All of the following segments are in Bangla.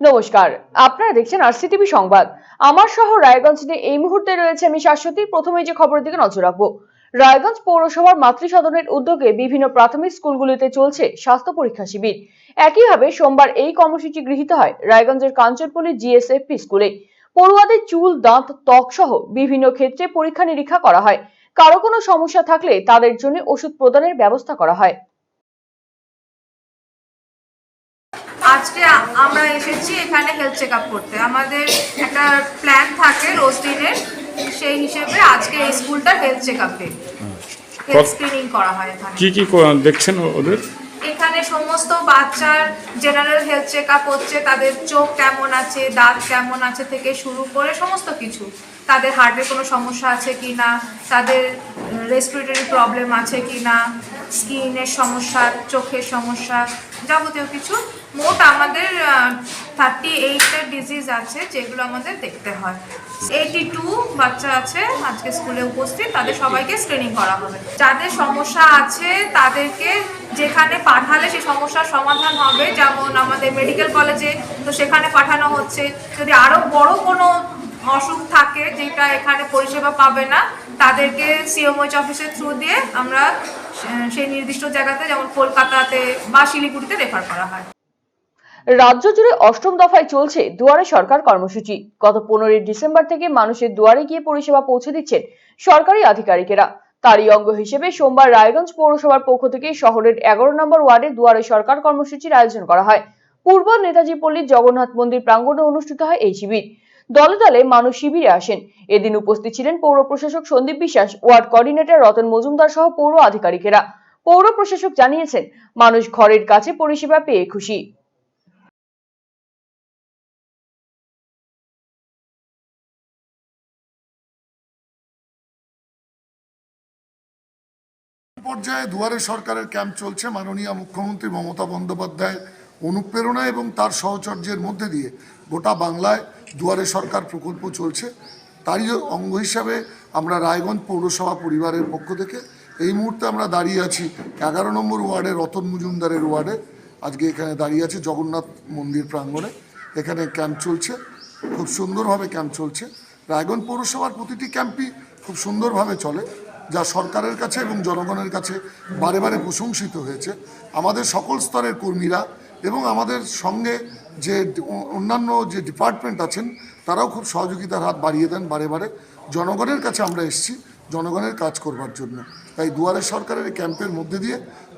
নমস্কার। আপনারা দেখছেন আরসিটিভি সংবাদ। আমার শহর রায়গঞ্জ নিয়ে এই মুহূর্তে রয়েছে আমি শাশ্বতী। প্রথমে যে খবরের দিকে নজর রাখব। রায়গঞ্জ পৌরসভার মাতৃসদনের উদ্যোগে বিভিন্ন প্রাথমিক স্কুলগুলিতে চলছে স্বাস্থ্য পরীক্ষা শিবির। একইভাবে সোমবার এই কর্মসূচি গৃহীত হয় রায়গঞ্জের কাঞ্চনপল্লী জিএসএফপি স্কুলে। পড়ুয়াদের চুল, দাঁত, ত্বক সহ বিভিন্ন ক্ষেত্রে পরীক্ষা নিরীক্ষা করা হয়। কারও কোনো সমস্যা থাকলে তাদের জন্য ওষুধ প্রদানের ব্যবস্থা করা হয়। আজকে আমরা এসেছি এখানে হেলথ চেক আপ করতে। আমাদের একটা প্ল্যান থাকে রোজ দিনের সেই হিসেবে আজকে এই স্কুলটা হেলথ চেক আপে হেলথ স্ক্রিনিং করা হয় এখানে। কি কি দেখছেন ওদের? এখানে সমস্ত বাচ্চার জেনারেল হেলথ চেক আপ হচ্ছে তাদের চোখ কেমন আছে দাঁত কেমন আছে থেকে শুরু করে সমস্ত কিছু। তাদের হার্টের কোনো সমস্যা আছে কি না তাদের রেসপিরেটরি প্রবলেম আছে কি না স্কিনের সমস্যা চোখের সমস্যা যাবতীয় কিছু। মোট আমাদের থার্টি এইটটা ডিজিজ আছে যেগুলো আমাদের দেখতে হয়। এইটি টু বাচ্চা আছে আজকে স্কুলে উপস্থিত। তাদের সবাইকে স্ক্রিনিং করা হবে। যাদের সমস্যা আছে তাদেরকে যেখানে পাঠালে সেই সমস্যার সমাধান হবে। যেমন আমাদের মেডিকেল কলেজে তো সেখানে পাঠানো হচ্ছে। যদি আরও বড় কোনো অসুখ থাকে, যেটা এখানে পরিষেবা পাবে না, তাদেরকে সিএমওইচ অফিসের থ্রু দিয়ে আমরা সেই নির্দিষ্ট জায়গাতে যেমন কলকাতাতে বা শিলিগুড়িতে রেফার করা হয়। রাজ্য জুড়ে অষ্টম দফায় চলছে দুয়ারে সরকার কর্মসূচি। গত পনেরোই ডিসেম্বর থেকে মানুষের দুয়ারে গিয়ে পরিষেবা পৌঁছে দিচ্ছেন সরকারি আধিকারিকেরা। তারই অঙ্গ হিসেবে সোমবার রায়গঞ্জ পৌরসভার পক্ষ থেকে শহরের এগারো নম্বর ওয়ার্ডে দুয়ারে সরকার কর্মসূচির আয়োজন করা হয়। পূর্ব নেতাজি পল্লীর জগন্নাথ মন্দির প্রাঙ্গণে অনুষ্ঠিত হয় এই শিবির। দলে দলে মানুষ শিবিরে আসেন। এদিন উপস্থিত ছিলেন পৌর প্রশাসক সন্দীপ বিশ্বাস, ওয়ার্ড কোঅর্ডিনেটর রতন মজুমদার সহ পৌর আধিকারিকেরা। পৌর প্রশাসক জানিয়েছেন, মানুষ ঘরের কাছে পরিষেবা পেয়ে খুশি। পর্যায়ে দুয়ারে সরকারের ক্যাম্প চলছে মাননীয় মুখ্যমন্ত্রী মমতা বন্দ্যোপাধ্যায় অনুপ্রেরণা এবং তার সহচর্যের মধ্যে দিয়ে গোটা বাংলায় দুয়ারে সরকার প্রকল্প চলছে, তারই অঙ্গ হিসাবে আমরা রায়গঞ্জ পৌরসভা পরিবারের পক্ষ থেকে এই মুহূর্তে আমরা দাঁড়িয়ে আছি এগারো নম্বর ওয়ার্ডে, রতন মজুমদারের ওয়ার্ডে। আজকে এখানে দাঁড়িয়ে আছি জগন্নাথ মন্দির প্রাঙ্গণে। এখানে ক্যাম্প চলছে, খুব সুন্দরভাবে ক্যাম্প চলছে। রায়গঞ্জ পৌরসভার প্রতিটি ক্যাম্পই খুব সুন্দরভাবে চলে, যা সরকারের কাছে এবং জনগণের কাছে বারে বারে প্রশংসিত হয়েছে। আমাদের সকল স্তরের কর্মীরা এবং আমাদের সঙ্গে যে অন্যান্য যে ডিপার্টমেন্ট আছেন, তারাও খুব সহযোগিতার হাত বাড়িয়ে দেন বারে বারে। জনগণের কাছে আমরা এসেছি, জনগণের কাজ করবার জন্য। তাই দুয়ারে সরকারের এই ক্যাম্পের মধ্যে দিয়ে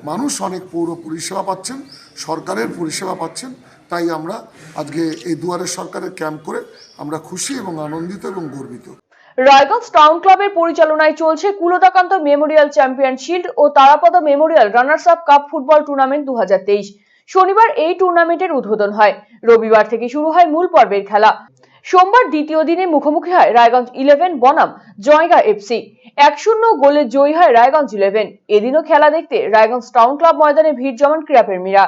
মানুষ অনেক পৌর পরিষেবা পাচ্ছেন, সরকারের পরিষেবা পাচ্ছেন। তাই আমরা আজকে এই দুয়ারে সরকারের ক্যাম্প করে আমরা খুশি এবং আনন্দিত এবং গর্বিত। রায়গঞ্জ টাউন ক্লাবের পরিচালনায় চলছে কুলতাকান্ত মেমোরিয়াল চ্যাম্পিয়ন শিল্ড ও Tarapada memorial runners up cup football tournament দু হাজার তেইশ। শনিবার এই টুর্নামেন্টের উদ্বোধন হয়। রবিবার থেকে শুরু হয় মূল পর্বের খেলা। সোমবার দ্বিতীয় দিনে মুখোমুখি হয় রায়গঞ্জ ইলেভেন, বনাম, জয়গা এফসি এক শূন্য গোলে জয়ী হয় রায়গঞ্জ ইলেভেন। এদিনও খেলা দেখতে রায়গঞ্জ টাউন ক্লাব ময়দানে ভিড় জমান ক্রীড়াপ্রেমীরা।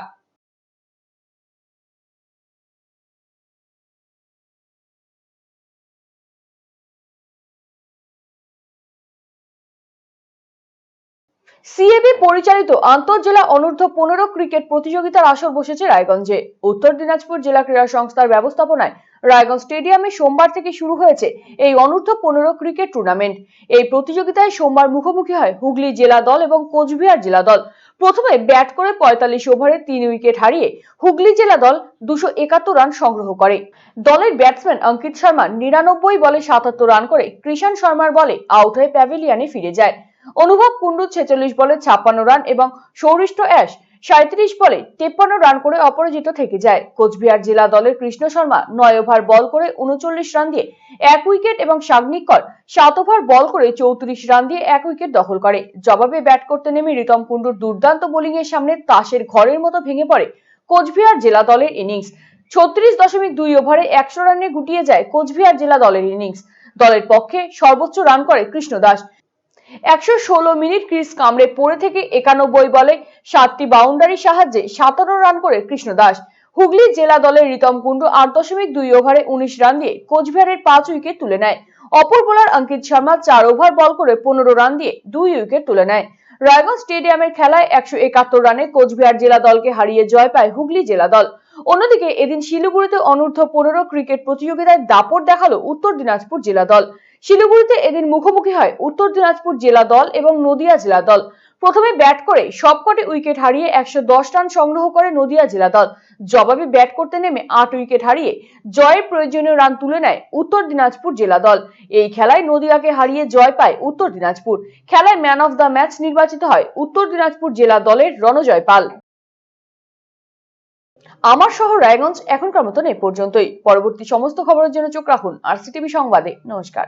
সিএবি পরিচালিত আন্তঃজেলা অনূর্ধ্ব পনেরো ক্রিকেট প্রতিযোগিতার আসর বসেছে রায়গঞ্জে। উত্তর দিনাজপুর জেলা ক্রীড়া সংস্থার ব্যবস্থাপনায় রায়গঞ্জ স্টেডিয়ামে সোমবার থেকে শুরু হয়েছে এই অনূর্ধ্ব পনেরো ক্রিকেট টুর্নামেন্ট। এই প্রতিযোগিতায় সোমবার মুখোমুখি হয় হুগলি জেলা দল এবং কোচবিহার জেলা দল। প্রথমে ব্যাট করে পঁয়তাল্লিশ ওভারে তিন উইকেট হারিয়ে হুগলি জেলা দল দুশো একাত্তর রান সংগ্রহ করে। দলের ব্যাটসম্যান অঙ্কিত শর্মা নিরানব্বই বলে সাতাত্তর রান করে কৃষাণ শর্মার বলে আউট হয়ে প্যাভিলিয়নে ফিরে যায়। অনুভব কুন্ডু ছেচল্লিশ বলে ছাপ্পান্ন রান এবং সৌরিষ্ঠ অ্যাশ সাঁত্রিশ বলে তেপ্পান্ন রান করে অপরাজিত থেকে যায়। কোচবিহার জেলা দলের কৃষ্ণ শর্মা নয় ওভার বল করে উনচল্লিশ রান দিয়ে এক উইকেট এবং সাগনিক কর সাত ওভার বল করে চৌত্রিশ রান দিয়ে এক উইকেট দখল করে। জবাবে ব্যাট করতে নেমে রিতম কুন্ডুর দুর্দান্ত বোলিং এর সামনে তাসের ঘরের মতো ভেঙে পড়ে কোচবিহার জেলা দলের ইনিংস। ছত্রিশ দশমিক দুই ওভারে একশো রানে গুটিয়ে যায় কোচবিহার জেলা দলের ইনিংস। দলের পক্ষে সর্বোচ্চ রান করে কৃষ্ণ দাস। একশো ষোলো মিনিট ক্রিস কামড়ে পড়ে থেকে একানব্বই বলে সাতটি বাউন্ডারির সাহায্যে সাতান্ন রান করে কৃষ্ণ দাস হুগলি জেলা দলের রিতম কুণ্ডু আট দশমিক দুই ওভারে উনিশ রান দিয়ে কোচবিহারের পাঁচ উইকেট তুলে নেয়। অপর বোলার অঙ্কিত শর্মা চার ওভার বল করে পনেরো রান দিয়ে দুই উইকেট তুলে নেয়। রায়গঞ্জ স্টেডিয়ামের খেলায় একশো একাত্তর রানে কোচবিহার জেলা দলকে হারিয়ে জয় পায় হুগলি জেলা দল। অন্যদিকে এদিন শিলিগুড়িতে অনূর্ধ্ব পনেরো ক্রিকেট প্রতিযোগিতায় দাপট দেখাল উত্তর দিনাজপুর জেলা দল। শিলিগুড়িতে এদিন মুখোমুখি হয় উত্তর দিনাজপুর জেলা দল এবং নদিয়া জেলা দল। প্রথমে ব্যাট করে সবকটি উইকেট হারিয়ে একশো দশ রান সংগ্রহ করে নদিয়া জেলা দল। জবাবে ব্যাট করতে নেমে আট উইকেট হারিয়ে জয়ের প্রয়োজনীয় রান তুলে নেয় উত্তর দিনাজপুর জেলা দল। এই খেলায় নদিয়াকে হারিয়ে জয় পায় উত্তর দিনাজপুর। খেলায় ম্যান অফ দ্য ম্যাচ নির্বাচিত হয় উত্তর দিনাজপুর জেলা দলের রণজয় পাল। আমার শহর রায়গঞ্জ এখনকার মতন এ পর্যন্তই। পরবর্তী সমস্ত খবরের জন্য চোখ রাখুন আর সিটিভি সংবাদে। নমস্কার।